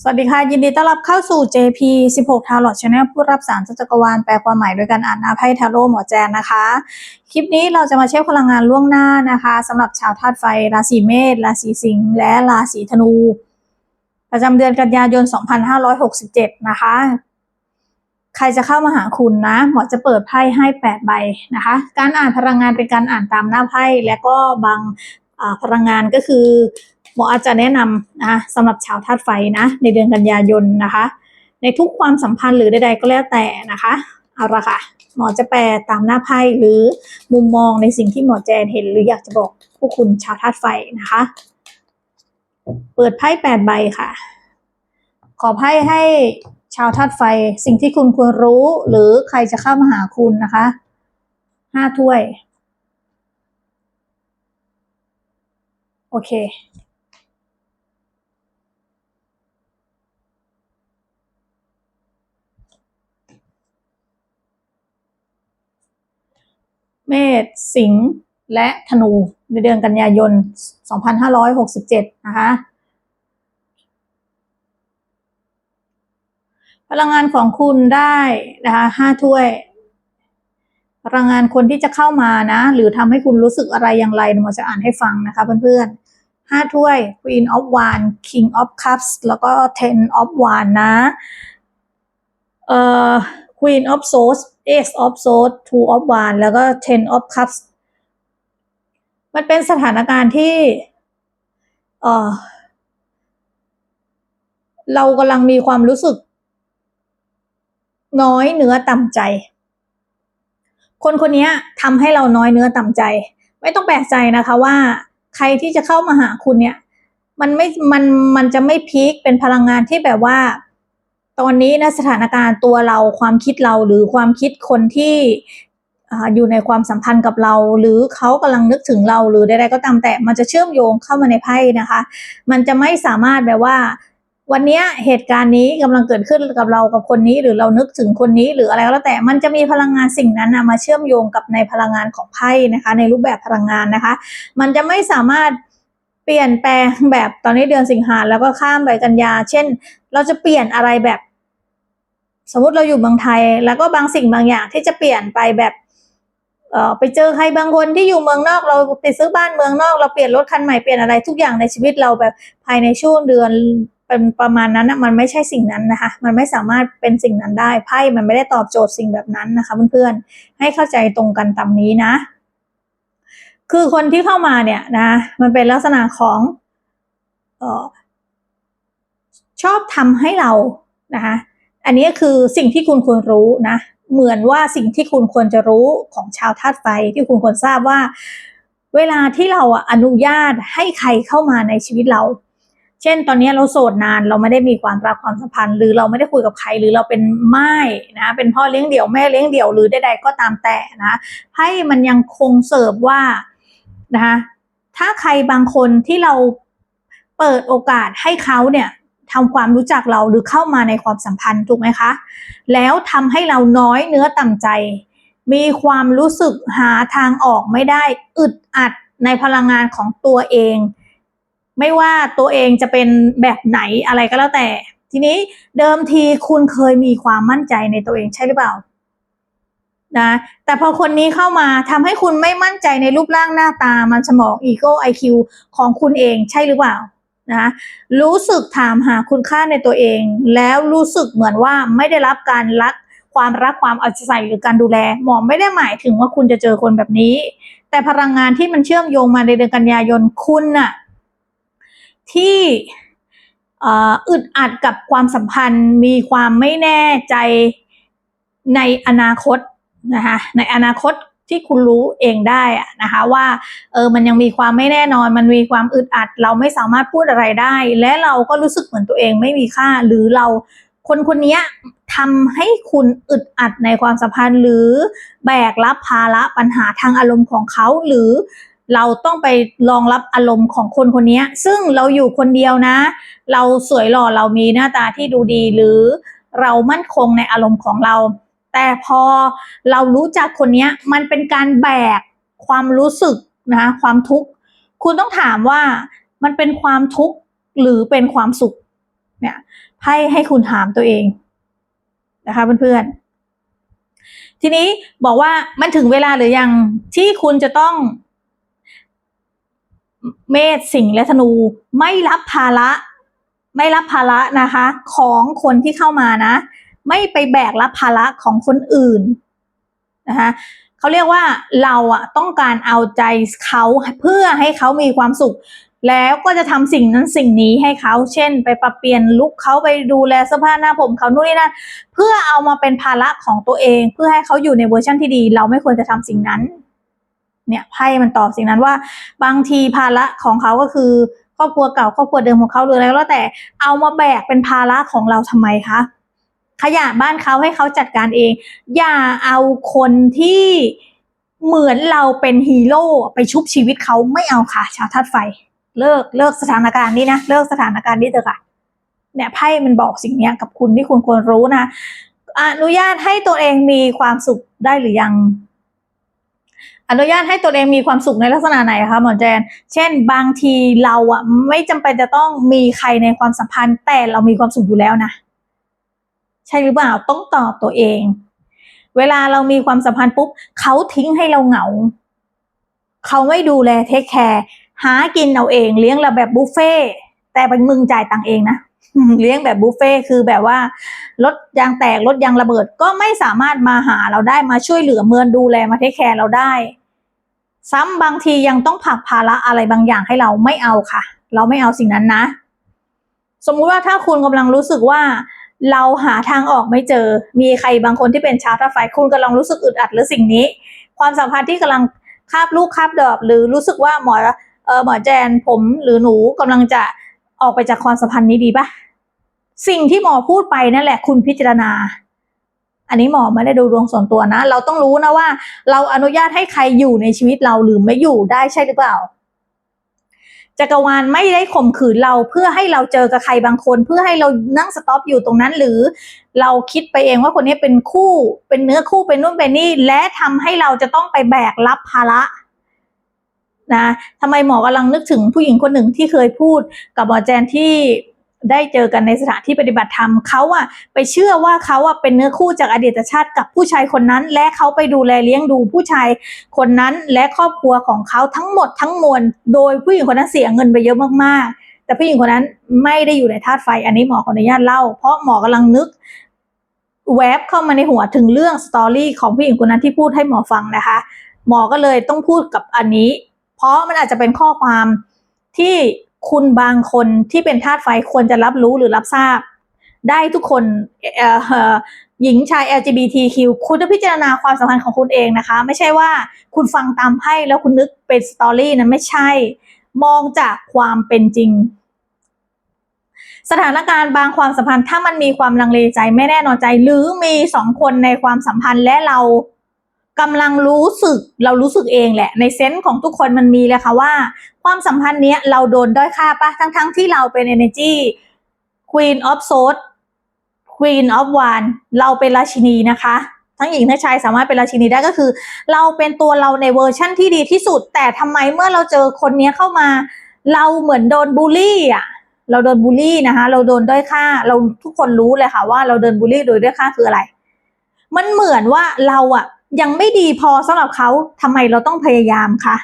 สวัสดีค่ะ ยินดีต้อนรับเข้าสู่ JP 16 Tarot Channel ผู้รับสารจักรวาลแปลความหมายโดยการอ่านหน้าไพ่ทาโร่หมอแจนนะคะ คลิปนี้เราจะมาเช็คพลังงานล่วงหน้านะคะสำหรับชาวธาตุไฟ ราศีเมษราศีสิงห์และราศีธนู ประจำเดือนกันยายน 2567 นะคะ ใครจะเข้ามาหาคุณนะ หมอจะเปิดไพ่ให้ 8 ใบนะคะ การอ่านพลังงานเป็นการอ่านตามหน้าไพ่และก็บางพลังงานก็คือ หมออาจจะแนะนำนะคะสำหรับชาวธาตุไฟนะในเดือนกันยายนนะคะ ในทุกความสัมพันธ์หรือใดๆก็แล้วแต่นะคะเอาละค่ะหมอจะแปลตามหน้าไพ่หรือมุมมองในสิ่งที่หมอแจนเห็นหรืออยากจะบอกพวกคุณชาวธาตุไฟนะคะ เปิดไพ่แปดใบค่ะ ขอไพ่ให้ชาวธาตุไฟสิ่งที่คุณควรรู้ หรือใครจะเข้ามาหาคุณนะคะห้าถ้วย โอเค เมษสิงห์และธนูในเดือนกันยายน 2567 นะคะ พลังงานของคุณได้นะคะห้าถ้วย พลังงานคนที่จะเข้ามานะ หรือทำให้คุณรู้สึกอะไรอย่างไรหมอจะอ่านให้ฟังนะคะเพื่อนๆห้าถ้วย Queen of Wands King of Cups แล้วก็ Ten of Wands นะ เอ่อ Queen of Swords Ace of Swords Two of Wands แล้วก็ Ten of Cups มันเป็นสถานการณ์ที่เออเรากำลังมีความรู้สึก น้อยเนื้อต่ำใจ คนคนนี้ทำให้เราน้อยเนื้อต่ำใจ ไม่ต้องแปลกใจนะคะว่า ใครที่จะเข้ามาหาคุณเนี่ย มันไม่มันมันจะไม่พีคเป็นพลังงานที่แบบว่า ตอนนี้นะสถานการณ์ตัวเราความคิดเราหรือความคิดคนที่อยู่ในความสัมพันธ์กับเรา หรือเขากำลังนึกถึงเราหรือใดๆก็ตามแต่มันจะเชื่อมโยงเข้ามาในไพ่นะคะ มันจะไม่สามารถแบบว่า วันนี้เหตุการณ์นี้กำลังเกิดขึ้นกับเรากับคนนี้ หรือเรานึกถึงคนนี้ หรืออะไรก็แล้วแต่มันจะมีพลังงานสิ่งนั้นนะมาเชื่อมโยงกับในพลังงานของไพ่นะคะ ในรูปแบบพลังงานนะคะ มันจะไม่สามารถเปลี่ยนแปลงแบบตอนนี้เดือนสิงหาแล้วก็ข้ามไปกันยา เช่น เราจะเปลี่ยนอะไรแบบ สมมติเราอยู่เมืองไทย แล้วก็บางสิ่งบางอย่างที่จะเปลี่ยนไปแบบเออไปเจอใครบางคนที่อยู่เมืองนอกเราไปซื้อบ้านเมืองนอกเราเปลี่ยนรถคันใหม่เปลี่ยนอะไรทุกอย่างในชีวิตเราแบบภายในช่วงเดือนเป็นประมาณนั้นนะมันไม่ใช่สิ่งนั้นนะคะ มันไม่สามารถเป็นสิ่งนั้นได้ไพ่มันไม่ได้ตอบโจทย์สิ่งแบบนั้นนะคะเพื่อนๆให้เข้าใจตรงกันตามนี้นะ คือคนที่เข้ามาเนี่ยนะ มันเป็นลักษณะของเออ ชอบทำให้เรานะคะอันนี้คือสิ่งที่คุณควรรู้นะเหมือนว่าสิ่งที่คุณควรจะรู้ของชาวธาตุไฟที่คุณควรทราบว่า เวลาที่เราอนุญาตให้ใครเข้ามาในชีวิตเรา เช่น ตอนนี้เราโสดนานเราไม่ได้มีความรักความสัมพันธ์ หรือเราไม่ได้คุยกับใครหรือเราเป็นไม่นะเป็นพ่อเลี้ยงเดี่ยวแม่เลี้ยงเดี่ยวหรือใดๆก็ตามแต่นะให้มันยังคงเสิร์ฟว่านะคะถ้าใครบางคนที่เราเปิดโอกาสให้เขาเนี่ย ทำความรู้จักเราหรือเข้ามาในความสัมพันธ์ถูกไหมคะ แล้วทำให้เราน้อยเนื้อต่ำใจ มีความรู้สึกหาทางออกไม่ได้อึดอัดในพลังงานของตัวเอง ไม่ว่าตัวเองจะเป็นแบบไหนอะไรก็แล้วแต่ ทีนี้เดิมทีคุณเคยมีความมั่นใจในตัวเองใช่หรือเปล่านะแต่พอคนนี้เข้ามาทำให้คุณไม่มั่นใจในรูปร่างหน้าตามันสมองอีโก้ไอคิวของคุณเองใช่หรือเปล่า นะรู้สึกถามหาคุณค่าในตัวเอง แล้วรู้สึกเหมือนว่าไม่ได้รับการรักความรักความเอาใจใส่หรือการดูแล หมอไม่ได้หมายถึงว่าคุณจะเจอคนแบบนี้ แต่พลังงานที่มันเชื่อมโยงมาในเดือนกันยายนคุณน่ะที่อึดอัดกับความสัมพันธ์ มีความไม่แน่ใจในอนาคตนะคะในอนาคต ที่คุณรู้เองได้นะคะว่าเออมันยังมีความไม่แน่นอน มันมีความอึดอัด เราไม่สามารถพูดอะไรได้ และเราก็รู้สึกเหมือนตัวเองไม่มีค่า หรือเราคนคนนี้ทำให้คุณอึดอัดในความสัมพันธ์ หรือแบกรับภาระปัญหาทางอารมณ์ของเขาหรือเราต้องไปรองรับอารมณ์ของคนคนนี้ซึ่งเราอยู่คนเดียวนะ เราสวยหล่อเรามีหน้าตาที่ดูดีหรือเรามั่นคงในอารมณ์ของเรา แต่พอเรารู้จักคนนี้มันเป็นการแบกความรู้สึกนะคะความทุกข์คุณต้องถามว่ามันเป็นความทุกข์หรือเป็นความสุขเนี่ยไพ่ให้คุณถามตัวเองนะคะเพื่อนๆ ทีนี้บอกว่ามันถึงเวลาหรือยังที่คุณจะต้อง เมษสิงและธนูไม่รับภาระ ไม่รับภาระนะคะ ของคนที่เข้ามานะ ไม่ไปแบกรับภาระของคนอื่นนะคะเขาเรียกว่าเราอะต้องการเอาใจเขาเพื่อให้เขามีความสุข แล้วก็จะทำสิ่งนั้นสิ่งนี้ให้เขา เช่น ไปปรับเปลี่ยนลุคเขาไปดูแลเสื้อผ้าหน้าผมเขานู่นนี่นั่นเพื่อเอามาเป็นภาระของตัวเอง เพื่อให้เขาอยู่ในเวอร์ชันที่ดี เราไม่ควรจะทำสิ่งนั้นเนี่ยไพ่มันตอบสิ่งนั้นว่า บางทีภาระของเขาก็คือครอบครัวเก่าครอบครัวเดิมของเขาหรืออะไรก็แล้วแต่เอามาแบกเป็นภาระของเราทำไมคะ ขยะบ้านเขาให้เขาจัดการเอง อย่าเอาคนที่เหมือนเราเป็นฮีโร่ไปชุบชีวิตเขาไม่เอาค่ะ ชาวธาตุไฟ เลิกเลิกสถานการณ์นี้นะเลิกสถานการณ์นี้เถอะค่ะเนี่ยไพ่มันบอกสิ่งนี้กับคุณที่คุณควรรู้นะอนุญาตให้ตัวเองมีความสุขได้หรือยัง อนุญาตให้ตัวเองมีความสุขในลักษณะไหนคะหมอแจน เช่น บางทีเราอะไม่จำเป็นจะต้องมีใครในความสัมพันธ์ แต่เรามีความสุขอยู่แล้วนะ ช่หรือเปล่าต้องตอบตัวเอง เวลาเรามีความสัมพันธ์ปุ๊บเขาทิ้งให้เราเหงา เขาไม่ดูแลเทคแคร์หากินเอาเอง เลี้ยงเราแบบบุฟเฟ่แต่เป็นมึงจ่ายตังเองนะเลี้ยงแบบบุฟเฟ่คือแบบว่ารถยางแตกรถยางระเบิดก็ไม่สามารถมาหาเราได้มาช่วยเหลือเมือนดูแลมาเทคแคร์เราได้ ซ้ำบางทียังต้องผลักภาระอะไรบางอย่างให้เราไม่เอาค่ะ เราไม่เอาสิ่งนั้นนะ สมมุติว่าถ้าคุณกำลังรู้สึกว่า เราหาทางออกไม่เจอ มีใครบางคนที่เป็นชาวท่าไฟคุณกำลังรู้สึกอึดอัดหรือสิ่งนี้ ความสัมพันธ์ที่กำลังคาบลูกคาบดอกหรือรู้สึกว่าหมอเออหมอแจนผมหรือหนูกำลังจะออกไปจากความสัมพันธ์นี้ดีปะสิ่งที่หมอพูดไปนั่นแหละคุณพิจารณา อันนี้หมอไม่ได้ดูดวงส่วนตัวนะ เราต้องรู้นะว่า เราอนุญาตให้ใครอยู่ในชีวิตเราหรือไม่อยู่ได้ใช่หรือเปล่า จักรวาลไม่ได้ข่มขืนเราเพื่อให้เราเจอกับใครบางคน เพื่อให้เรานั่งสต็อปอยู่ตรงนั้น หรือเราคิดไปเองว่าคนนี้เป็นคู่ เป็นเนื้อคู่เป็นนู่นเป็นนี่ และทำให้เราจะต้องไปแบกรับภาระนะทำไมหมอกำลังนึกถึงผู้หญิงคนหนึ่งที่เคยพูดกับหมอแจนที่ ได้เจอกันในสถานที่ปฏิบัติธรรมเขาอะไปเชื่อว่าเขาอะเป็นเนื้อคู่จากอดีตชาติกับผู้ชายคนนั้น และเขาไปดูแลเลี้ยงดูผู้ชายคนนั้นและครอบครัวของเขาทั้งหมดทั้งมวลโดยผู้หญิงคนนั้นเสียเงินไปเยอะมากๆ แต่ผู้หญิงคนนั้นไม่ได้อยู่ในธาตุไฟ อันนี้หมอขออนุญาตเล่า เพราะหมอกำลังนึกแวบเข้ามาในหัวถึงเรื่องสตอรี่ของผู้หญิงคนนั้นที่พูดให้หมอฟังนะคะ หมอก็เลยต้องพูดกับอันนี้ เพราะมันอาจจะเป็นข้อความที่ คุณบางคนที่เป็นธาตุไฟควรจะรับรู้หรือรับทราบ ได้ทุกคนหญิงชาย LGBTQ คุณจะพิจารณาความสัมพันธ์ของคุณเองนะคะ ไม่ใช่ว่าคุณฟังตามไพ่แล้วคุณนึกเป็นสตอรี่นั้นไม่ใช่ มองจากความเป็นจริง สถานการณ์บางความสัมพันธ์ถ้ามันมีความลังเลใจไม่แน่นอนใจ หรือมีสองคนในความสัมพันธ์และเรา กำลังรู้สึกเรารู้สึกเองแหละ ในเซนส์ของทุกคนมันมีเลยค่ะว่า ความสัมพันธ์เนี้ยเราโดนด้อยค่าปะทั้งๆทที่เราเป็น energy queen of swords queen of wand เราเป็นราชินีนะคะ ทั้งหญิงทั้งชายสามารถเป็นราชินีได้ก็คือ เราเป็นตัวเราในเวอร์ชั่นที่ดีที่สุด แต่ทำไมเมื่อเราเจอคนนี้เข้ามา เราเหมือนโดนบูลลี่อะเราโดนบูลลี่นะคะเราโดนด้อยค่า เราทุกคนรู้เลยค่ะว่าเราโดนบูลลี่โดยด้อยค่าคืออะไร มันเหมือนว่าเราอะ ยังไม่ดีพอสำหรับเขาทำไมเราต้องพยายามคะ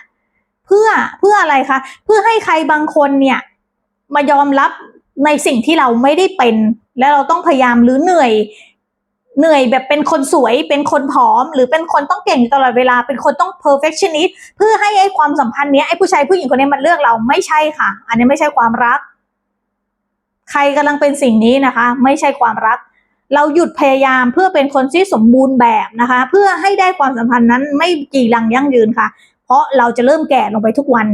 เพื่อเพื่ออะไรคะเพื่อให้ใครบางคนเนี่ยมายอมรับในสิ่งที่เราไม่ได้เป็น แล้วเราต้องพยายามหรือเหนื่อย เหนื่อยแบบเป็นคนสวยเป็นคนผอม หรือเป็นคนต้องเก่งตลอดเวลาเป็นคนต้อง perfectionist เพื่อให้ไอ้ความสัมพันธ์เนี้ยไอ้ผู้ชายผู้หญิงคนนี้มันเลือกเราไม่ใช่ค่ะ อันนี้ไม่ใช่ความรัก ใครกำลังเป็นสิ่งนี้นะคะ ไม่ใช่ความรัก เราหยุดพยายามเพื่อเป็นคนที่สมบูรณ์แบบนะคะ เพื่อให้ได้ความสัมพันธ์นั้นไม่กี่ลังยั่งยืนค่ะ เพราะเราจะเริ่มแก่ลงไปทุกวัน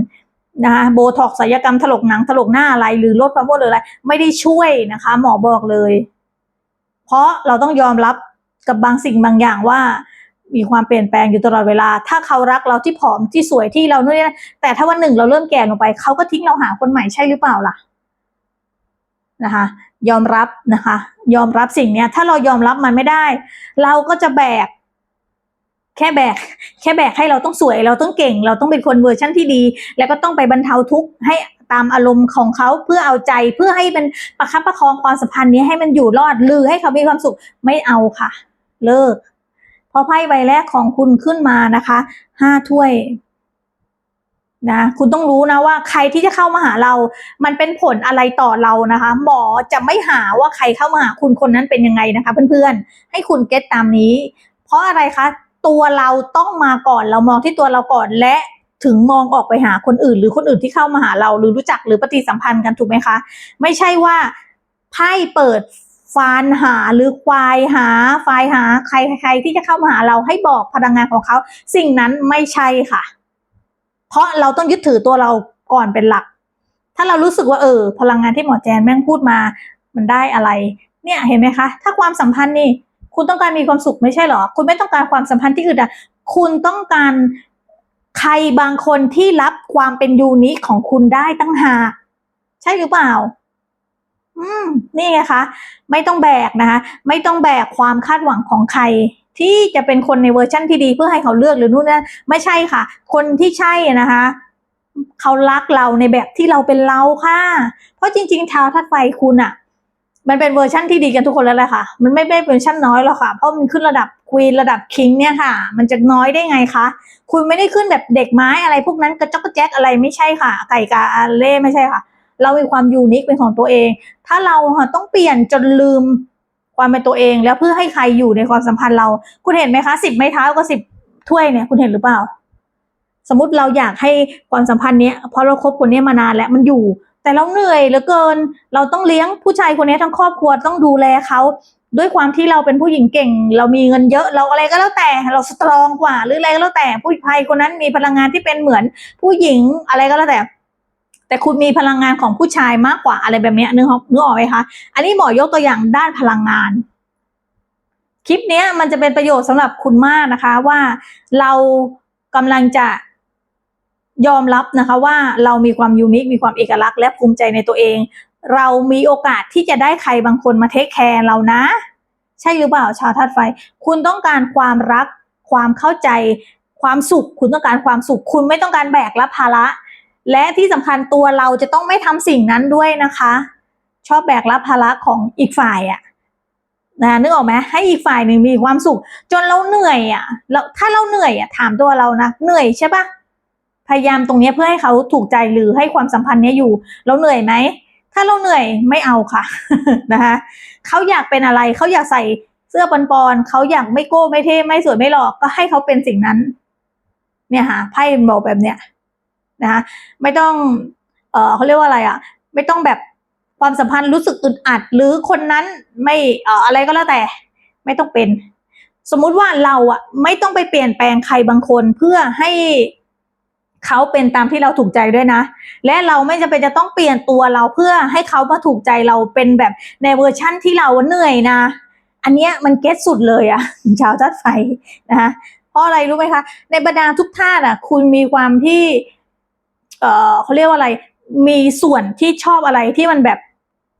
นะคะโบท็อกศัลยกรรมถลกหนังถลกหน้าอะไรหรือลดความอ้วนหรืออะไร ไม่ได้ช่วยนะคะ หมอบอกเลย เพราะเราต้องยอมรับกับบางสิ่งบางอย่างว่า มีความเปลี่ยนแปลงอยู่ตลอดเวลา ถ้าเขารักเราที่ผอมที่สวยที่เรานู่นนี่นั่นแต่ถ้าวันหนึ่งเราเริ่มแก่ลงไป เขาก็ทิ้งเราหาคนใหม่ใช่หรือเปล่าล่ะ นะคะยอมรับนะคะยอมรับสิ่งเนี้ยถ้าเรายอมรับมันไม่ได้ เราก็จะแบก แค่แบก แค่แบกให้เราต้องสวย เราต้องเก่ง เราต้องเป็นคนเวอร์ชั่นที่ดี แล้วก็ต้องไปบรรเทาทุกข์ให้ตามอารมณ์ของเขาเพื่อเอาใจเพื่อให้มันประคับประคองความสัมพันธ์นี้ให้มันอยู่รอดหรือให้เขามีความสุขไม่เอาค่ะ เลิกพราะไพ่ใบแรกของคุณขึ้นมานะคะห้าถ้วย นะคุณต้องรู้นะว่าใครที่จะเข้ามาหาเรา มันเป็นผลอะไรต่อเรานะคะ หมอจะไม่หาว่าใครเข้ามาหาคุณคนนั้นเป็นยังไงนะคะ เพื่อนๆ ให้คุณเก็ตตามนี้ เพราะอะไรคะ ตัวเราต้องมาก่อนเรามองที่ตัวเราก่อนและถึงมองออกไปหาคนอื่น หรือคนอื่นที่เข้ามาหาเรา หรือรู้จักหรือปฏิสัมพันธ์กันถูกไหมคะ ไม่ใช่ว่าไพ่เปิดฟานหาหรือควายหาไฟหาใครใครที่จะเข้ามาหาเราให้บอกพลังงานของเขา สิ่งนั้นไม่ใช่ค่ะ เพราะเราต้องยึดถือตัวเราก่อนเป็นหลัก ถ้าเรารู้สึกว่าเออ พลังงานที่หมอแจนแม่งพูดมา มันได้อะไร เนี่ยเห็นไหมคะ ถ้าความสัมพันธ์นี่ คุณต้องการมีความสุขไม่ใช่เหรอ คุณไม่ต้องการความสัมพันธ์ที่อื่นอะคุณต้องการใครบางคนที่รับความเป็นยูนิคของคุณได้ตั้งหากใช่หรือเปล่า อืม นี่ไงคะ ไม่ต้องแบกนะคะ ไม่ต้องแบกความคาดหวังของใคร ที่จะเป็นคนในเวอร์ชั่นที่ดีเพื่อให้เขาเลือกหรือนู่นนั่นไม่ใช่ค่ะ คนที่ใช่นะคะเขารักเราในแบบที่เราเป็นเราค่ะ เพราะจริงๆชาวธาตุไฟคุณอะมันเป็นเวอร์ชั่นที่ดีกันทุกคนแล้วแหละค่ะ มันไม่ได้เวอร์ชั่นน้อยหรอกค่ะ เพราะมันขึ้นระดับควีนระดับคิงเนี่ยค่ะ มันจะน้อยได้ไงคะ คุณไม่ได้ขึ้นแบบเด็กไม้อะไรพวกนั้นกระจอกกระแจกอะไรไม่ใช่ค่ะ ไก่กาอาเล่ไม่ใช่ค่ะ เรามีความยูนิคเป็นของตัวเอง ถ้าเราต้องเปลี่ยนจนลืม ความเป็นตัวเอง แล้วเพื่อให้ใครอยู่ในความสัมพันธ์เรา คุณเห็นไหมคะสิบไม้เท้ากับสิบถ้วยเนี่ยคุณเห็นหรือเปล่า สมมติเราอยากให้ความสัมพันธ์เนี้ยพราะเราคบคนนี้มานานแล้วมันอยู่ แต่เราเหนื่อยเหลือเกิน เราต้องเลี้ยงผู้ชายคนนี้ทั้งครอบครัวต้องดูแลเขาด้วยความที่เราเป็นผู้หญิงเก่ง เรามีเงินเยอะเราอะไรก็แล้วแต่เราสตรองกว่า หรืออะไรก็แล้วแต่ผู้ชายคนนั้นมีพลังงานที่เป็นเหมือนผู้หญิงอะไรก็แล้วแต่ แต่คุณมีพลังงานของผู้ชายมากกว่าอะไรแบบนี้นึกออกนึกออกไหมคะ อันนี้หมอยกตัวอย่างด้านพลังงาน คลิปนี้มันจะเป็นประโยชน์สำหรับคุณมากนะคะ ว่าเรากำลังจะยอมรับนะคะว่าเรามีความยูนิค มีความเอกลักษณ์และภูมิใจในตัวเอง เรามีโอกาสที่จะได้ใครบางคนมาเทคแคร์เรานะ ใช่หรือเปล่าชาวธาตุไฟ คุณต้องการความรัก ความเข้าใจ ความสุข คุณต้องการความสุข คุณไม่ต้องการแบกรับภาระ และที่สำคัญตัวเราจะต้องไม่ทำสิ่งนั้นด้วยนะคะ ชอบแบกรับภาระของอีกฝ่ายอะนะนึกออกไหมให้อีกฝ่ายหนึ่งมีความสุข จนเราเหนื่อยอะแล้วถ้าเราเหนื่อยอะถามตัวเรานะเหนื่อยใช่ปะพยายามตรงนี้เพื่อให้เขาถูกใจหรือให้ความสัมพันธ์เนี้ยอยู่ เราเหนื่อยไหมถ้าเราเหนื่อยไม่เอาค่ะนะคะเขาอยากเป็นอะไรเขาอยากใส่เสื้อปอนๆเขาอยากไม่โก้ไม่เท่ไม่สวยไม่หลอก็ให้เขาเป็นสิ่งนั้น เนี่ยค่ะไพ่บอกแบบเนี้ย นะคะไม่ต้องเออเขาเรียกว่าอะไรอะ ไม่ต้องแบบความสัมพันธ์รู้สึกอึดอัด หรือคนนั้นไม่เอออะไรก็แล้วแต่ ไม่ต้องเป็น สมมุติว่าเราอะไม่ต้องไปเปลี่ยนแปลงใครบางคนเพื่อให้เขาเป็นตามที่เราถูกใจด้วยนะ และเราไม่จำเป็นจะต้องเปลี่ยนตัวเราเพื่อให้เขามาถูกใจเราเป็นแบบในเวอร์ชั่นที่เราเหนื่อยนะ อันเนี้ยมันเก็ตสุดเลยอะชาวทัดไฟนะคะเพราะอะไรรู้ไหมคะ ในบรรดาทุกท่านอะคุณมีความที่ เอ่อเขาเรียกว่าอะไร มีส่วนที่ชอบอะไรที่มันแบบ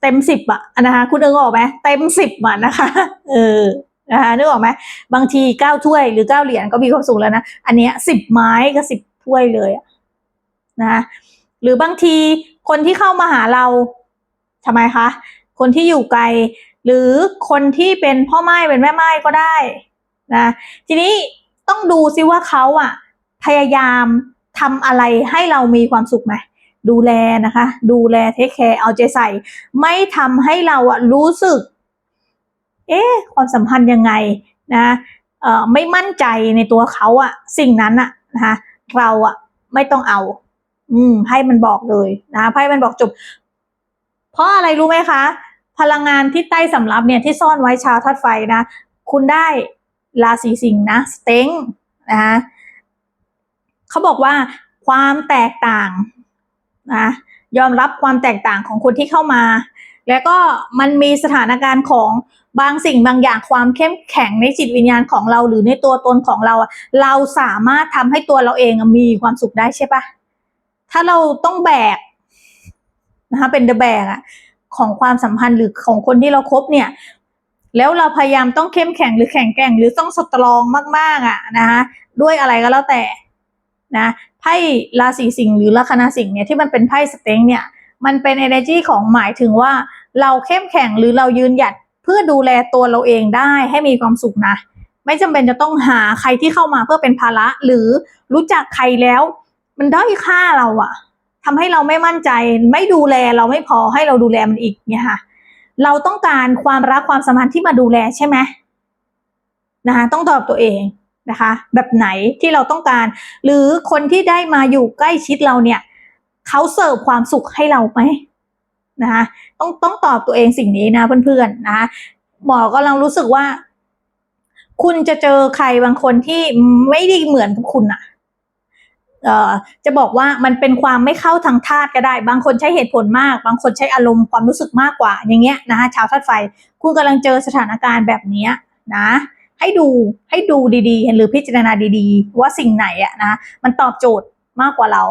เต็มสิบอะนะคะ คุณเอิงออกไหมเต็มสิบอะนนะคะ เออนะคะนึกออกไหมบางทีเก้าถ้วยหรือเก้าเหรียญก็มีความสุขแล้วนะอันเนี้ยสิบไม้ก็สิบถ้วยเลยอะนะคะหรือบางทีคนที่เข้ามาหาเราทำไมคะ คนที่อยู่ไกล หรือคนที่เป็นพ่อไม้เป็นแม่ไม้ก็ได้นะทีนี้ต้องดูซิว่าเขาอะพยายาม ทำอะไรให้เรามีความสุขไหมดูแลนะคะ ดูแลเทคแคร์เอาใจใส่ ไม่ทำให้เราอะรู้สึก เอ๊ะความสัมพันธ์ยังไงนะเอ่อไม่มั่นใจในตัวเขาอะสิ่งนั้นอะนะคะเราอะไม่ต้องเอา อืมให้มันบอกเลยนะไพ่มันบอกจบ เพราะอะไรรู้ไหมคะ พลังงานที่ใต้สำรับเนี่ยที่ซ่อนไว้ชาวธาตุไฟนะ คุณได้ราศีสิงห์นะสเต็งนะคะ เขาบอกว่าความแตกต่างนะยอมรับความแตกต่างของคนที่เข้ามา แล้วก็มันมีสถานการณ์ของบางสิ่งบางอย่างความเข้มแข็งในจิตวิญญาณของเราหรือในตัวตนของเรา เราสามารถทำให้ตัวเราเองมีความสุขได้ใช่ปะถ้าเราต้องแบกนะคะเป็นเดอะแบกอะของความสัมพันธ์หรือของคนที่เราครบเนี่ย แล้วเราพยายามต้องเข้มแข็งหรือแข็งแกร่ง หรือต้องสตรองมากๆอะนะคะด้วยอะไรก็แล้วแต่ นะไพ่ราศีสิงห์หรือลัคนาสิงห์เนี่ยที่มันเป็นไพ่สเต็งเนี่ยมันเป็น energy ของหมายถึงว่าเราเข้มแข็งหรือเรายืนหยัดเพื่อดูแลตัวเราเองได้ให้มีความสุขนะ ไม่จำเป็นจะต้องหาใครที่เข้ามาเพื่อเป็นภาระ หรือรู้จักใครแล้ว มันด้อยค่าเราอะทำให้เราไม่มั่นใจ ไม่ดูแลเราไม่พอให้เราดูแลมันอีกเนี่ยค่ะ เราต้องการความรักความสัมพันธ์ที่มาดูแลใช่ไหมนะคะต้องตอบตัวเอง นะคะ แบบไหนที่เราต้องการ หรือคนที่ได้มาอยู่ใกล้ชิดเราเนี่ยเขาเสิร์ฟความสุขให้เราไหมนะคะต้องต้องตอบตัวเองสิ่งนี้นะเพื่อนๆนะคะหมอกำลังรู้สึกว่า คุณจะเจอใครบางคนที่ไม่ได้เหมือนกับคุณอะเอ่อจะบอกว่ามันเป็นความไม่เข้าทางธาตุก็ได้ บางคนใช้เหตุผลมาก บางคนใช้อารมณ์ความรู้สึกมากกว่า อย่างเงี้ยนะคะชาวธาตุไฟ คุณกำลังเจอสถานการณ์แบบเนี้ยนะ ให้ดูให้ดูดีๆหรือพิจารณาดีๆ ว่าสิ่งไหนอะนะมันตอบโจทย์มากกว่าเรา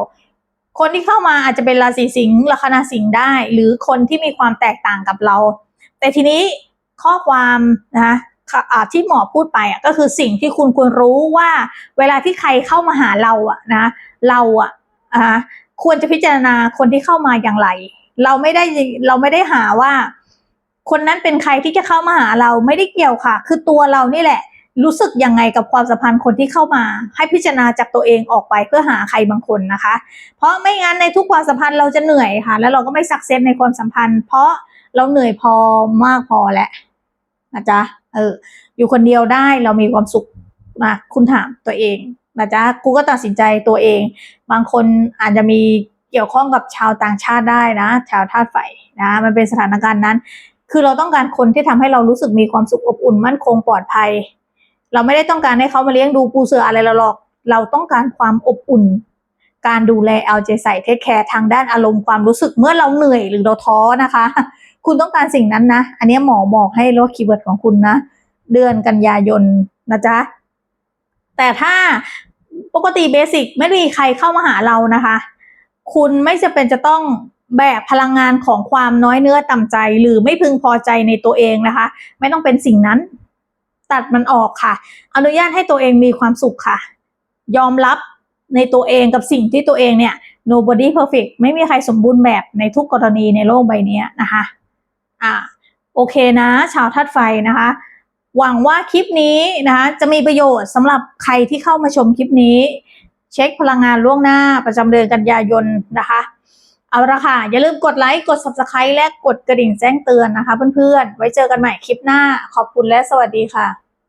คนที่เข้ามาอาจจะเป็นราศีสิงห์ลัคนาสิงห์ได้ หรือคนที่มีความแตกต่างกับเรา แต่ทีนี้ข้อความนะคะที่หมอพูดไปอะก็คือสิ่งที่คุณควรรู้ว่า เวลาที่ใครเข้ามาหาเราอะนะเราอะอ่าควรจะพิจารณาคนที่เข้ามาอย่างไร เราไม่ได้เราไม่ได้หาว่า คนนั้นเป็นใครที่จะเข้ามาหาเราไม่ได้เกี่ยวค่ะ คือตัวเรานี่แหละ รู้สึกยังไงกับความสัมพันธ์คนที่เข้ามา ให้พิจารณาจากตัวเองออกไปเพื่อหาใครบางคนนะคะ เพราะไม่งั้นในทุกความสัมพันธ์เราจะเหนื่อยค่ะ แล้วเราก็ไม่สักเซสในความสัมพันธ์ เพราะเราเหนื่อยพอมากพอแล้วนะจ๊ะเออ อยู่คนเดียวได้เรามีความสุขนะคุณถามตัวเองนะจ๊ะกูก็ตัดสินใจตัวเอง บางคนอาจจะมีเกี่ยวข้องกับชาวต่างชาติได้นะ ชาวธาตุไฟนะ มันเป็นสถานการณ์นั้น คือเราต้องการคนที่ทำให้เรารู้สึกมีความสุขอบอุ่นมั่นคงปลอดภัย เราไม่ได้ต้องการให้เขามาเลี้ยงดูปูเสืออะไรเราหรอก เราต้องการความอบอุ่น การดูแลเอาใจใส่เทคแคร์ทางด้านอารมณ์ความรู้สึกเมื่อเราเหนื่อยหรือเราท้อนะคะ คุณต้องการสิ่งนั้นนะ อันนี้หมอบอกให้ลดคีย์เวิร์ดของคุณนะ เดือนกันยายนนะจ๊ะ แต่ถ้าปกติเบสิกไม่มีใครเข้ามาหาเรานะคะ คุณไม่จำเป็นจะต้อง แบกพลังงานของความน้อยเนื้อต่ำใจ หรือไม่พึงพอใจในตัวเองนะคะ ไม่ต้องเป็นสิ่งนั้น ตัดมันออกค่ะ อนุญาตให้ตัวเองมีความสุขค่ะ ยอมรับในตัวเองกับสิ่งที่ตัวเองเนี่ย nobody perfect ไม่มีใครสมบูรณ์แบบในทุกกรณีในโลกใบนี้นะคะ อ่า โอเคนะ ชาวธาตุไฟนะคะ หวังว่าคลิปนี้นะคะจะมีประโยชน์สำหรับใครที่เข้ามาชมคลิปนี้ เช็คพลังงานล่วงหน้าประจำเดือนกันยายนนะคะ เอาละค่ะ อย่าลืมกดไลค์กด subscribe และกดกระดิ่งแจ้งเตือนนะคะเพื่อนๆ ไว้เจอกันใหม่คลิปหน้าขอบคุณและสวัสดีค่ะ